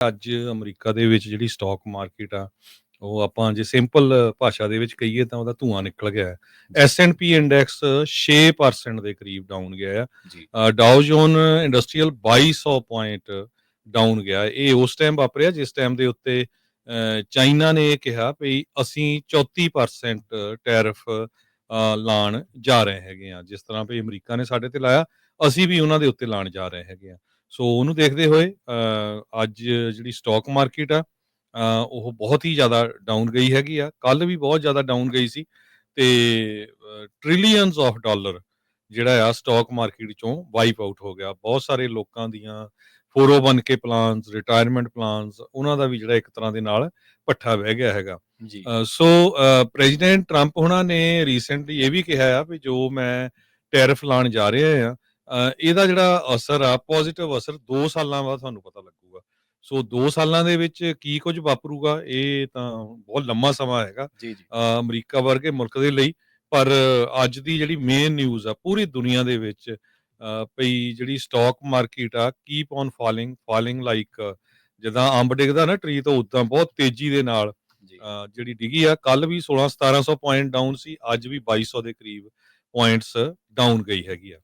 ਅੱਜ ਅਮਰੀਕਾ ਦੇ ਵਿੱਚ ਜਿਹੜੀ ਸਟਾਕ ਮਾਰਕੀਟ ਆ ਉਹ ਆਪਾਂ ਜੇ ਸਿੰਪਲ ਭਾਸ਼ਾ ਦੇ ਵਿੱਚ ਕਹੀਏ ਤਾਂ ਉਹਦਾ ਧੂਆਂ ਨਿਕਲ ਗਿਆ ਹੈ। S&P ਇੰਡੈਕਸ 6% ਦੇ ਕਰੀਬ ਡਾਊਨ ਗਿਆ ਆ Dow Jones industrial 2200 point down ਗਿਆ ਇਹ ਉਸ ਟਾਈਮ ਵਾਪਰਿਆ ਜਿਸ ਟਾਈਮ ਦੇ ਉੱਤੇ ਚਾਈਨਾ ਨੇ ਇਹ ਕਿਹਾ ਵੀ ਅਸੀਂ 34% ਟੈਰਿਫ ਲਾਣ ਜਾ ਰਹੇ ਹੈਗੇ ਆ ਜਿਸ ਤਰ੍ਹਾਂ ਵੀ ਅਮਰੀਕਾ ਨੇ ਸਾਡੇ ਤੇ ਲਾਇਆ ਅਸੀਂ ਵੀ ਉਹਨਾਂ ਦੇ ਉੱਤੇ ਲਾਣ ਜਾ ਰਹੇ ਹੈਗੇ ਆ ਸੋ ਉਹਨੂੰ ਦੇਖਦੇ ਹੋਏ ਅੱਜ ਜਿਹੜੀ ਸਟਾਕ ਮਾਰਕੀਟ ਆ ਉਹ ਬਹੁਤ ਹੀ ਜ਼ਿਆਦਾ ਡਾਊਨ ਗਈ ਹੈਗੀ ਆ। ਕੱਲ ਵੀ ਬਹੁਤ ਜ਼ਿਆਦਾ ਡਾਊਨ ਗਈ ਸੀ ਤੇ ਟ੍ਰਿਲੀਅਨਸ ਆਫ ਡਾਲਰ ਜਿਹੜਾ ਆ ਸਟਾਕ ਮਾਰਕੀਟ ਚੋਂ ਵਾਈਪ ਆਊਟ ਹੋ ਗਿਆ। ਬਹੁਤ ਸਾਰੇ ਲੋਕਾਂ ਦੀਆਂ 401k ਪਲਾਨਸ ਰਿਟਾਇਰਮੈਂਟ ਪਲਾਨਸ ਉਹਨਾਂ ਦਾ ਵੀ ਜਿਹੜਾ ਇੱਕ ਤਰ੍ਹਾਂ ਦੇ ਨਾਲ ਪੱਠਾ ਵਹਿ ਗਿਆ ਹੈਗਾ। ਜੀ। ਸੋ ਪ੍ਰੈਜ਼ੀਡੈਂਟ ਟਰੰਪ ਹੁਣਾਂ ਨੇ ਰੀਸੈਂਟਲੀ ਇਹ ਵੀ ਕਿਹਾ ਆ ਵੀ ਜੋ ਮੈਂ ਟੈਰਿਫ ਲਾਣ ਜਾ ਰਿਹਾ ਆ ਇਹਦਾ ਜਿਹੜਾ ਅਸਰ ਆ ਪੋਜ਼ਿਟਿਵ ਅਸਰ 2 ਸਾਲਾਂ ਬਾਅਦ ਤੁਹਾਨੂੰ ਪਤਾ ਲੱਗੂਗਾ। ਸੋ 2 ਸਾਲਾਂ ਦੇ ਵਿੱਚ ਕੀ ਕੁਝ ਵਾਪਰੂਗਾ ਇਹ ਤਾਂ ਬਹੁਤ ਲੰਮਾ ਸਮਾਂ ਹੈਗਾ ਅਮਰੀਕਾ ਵਰਗੇ ਮੁਲਕ ਦੇ ਲਈ। ਪਰ ਅੱਜ ਦੀ ਜਿਹੜੀ ਮੇਨ ਨਿਊਜ਼ ਆ ਪੂਰੀ ਦੁਨੀਆ ਦੇ ਵਿੱਚ ਪਈ ਜਿਹੜੀ ਸਟਾਕ ਮਾਰਕੀਟ ਆ keep on falling falling like ਜਿੱਦਾਂ ਅੰਬ ਡਿੱਗਦਾ ਨਾ ਟਰੀ ਤੋਂ ਉਦਾਂ ਬਹੁਤ ਤੇਜ਼ੀ ਦੇ ਨਾਲ ਜਿਹੜੀ ਡਿੱਗੀ ਆ ਕੱਲ ਵੀ 16 1700 ਪੁਆਇੰਟ ਡਾਊਨ ਸੀ ਅੱਜ ਵੀ 2200 ਦੇ ਕਰੀਬ ਪੁਆਇੰਟਸ ਡਾਊਨ ਗਈ ਹੈਗੀ ਆ।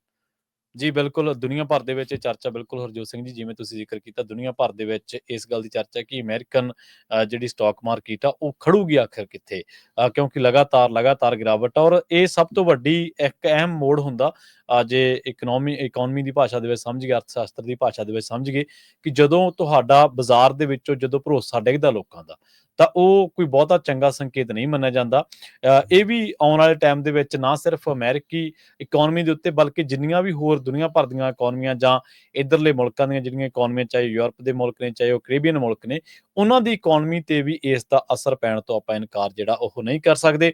ਜੀ, ਬਿਲਕੁਲ ਦੁਨੀਆ ਭਰ ਦੇ ਵਿੱਚ ਇਹ ਚਰਚਾ ਬਿਲਕੁਲ ਹਰਜੋਤ ਸਿੰਘ ਜੀ, ਜਿਵੇਂ ਤੁਸੀਂ ਜ਼ਿਕਰ ਕੀਤਾ, ਦੁਨੀਆ ਭਰ ਦੇ ਵਿੱਚ ਇਸ ਗੱਲ ਦੀ ਚਰਚਾ ਕਿ ਅਮਰੀਕਨ ਜਿਹੜੀ ਸਟਾਕ ਮਾਰਕੀਟ ਆ, ਉਹ ਖੜੂਗੀ ਆਖਰ ਕਿੱਥੇ? ਕਿਉਂਕਿ ਲਗਾਤਾਰ ਲਗਾਤਾਰ ਗਿਰਾਵਟ ਔਰ ਇਹ ਸਭ ਤੋਂ ਵੱਡੀ ਇੱਕ ਅਹਿਮ ਮੋੜ ਹੁੰਦਾ ਜੇ ਇਕਨੋਮੀ ਇਕਨੋਮੀ ਦੀ ਭਾਸ਼ਾ ਦੇ ਵਿੱਚ ਸਮਝ ਗਏ ਅਰਥ ਸ਼ਾਸਤਰ ਦੀ ਭਾਸ਼ਾ ਦੇ ਵਿੱਚ ਸਮਝ ਗਏ ਕਿ ਜਦੋਂ ਤੁਹਾਡਾ ਬਾਜ਼ਾਰ ਦੇ ਵਿੱਚੋਂ ਜਦੋਂ ਭਰੋਸਾ ਡਿੱਗਦਾ ਲੋਕਾਂ ਦਾ ਤਾਂ ਉਹ ਕੋਈ ਬਹੁਤਾ ਚੰਗਾ ਸੰਕੇਤ ਨਹੀਂ ਮੰਨਿਆ ਜਾਂਦਾ। ਇਹ ਵੀ ਆਉਣ ਵਾਲੇ ਟਾਈਮ ਦੇ ਵਿੱਚ ਨਾ ਸਿਰਫ ਅਮਰੀਕੀ ਇਕਨੋਮੀ ਦੇ ਉੱਤੇ ਬਲਕਿ ਜਿੰਨੀਆਂ ਵੀ ਹੋਰ ਦੁਨੀਆ ਭਰ ਦੀਆਂ ਇਕਨੋਮੀਆਂ ਜਾਂ ਇਧਰਲੇ ਮੁਲਕਾਂ ਦੀਆਂ ਜਿਹੜੀਆਂ ਇਕਨੋਮੀਆਂ ਚਾਹੇ ਯੂਰਪ ਦੇ ਮੁਲਕ ਨੇ, ਚਾਹੇ ਉਹ ਕੈਰੀਬੀਅਨ ਮੁਲਕ ਨੇ, ਉਹਨਾਂ ਦੀ ਇਕਨੋਮੀ ਤੇ ਵੀ ਇਸ ਦਾ ਅਸਰ ਪੈਣ ਤੋਂ ਆਪਾਂ ਇਨਕਾਰ ਜਿਹੜਾ ਉਹ ਨਹੀਂ ਕਰ ਸਕਦੇ।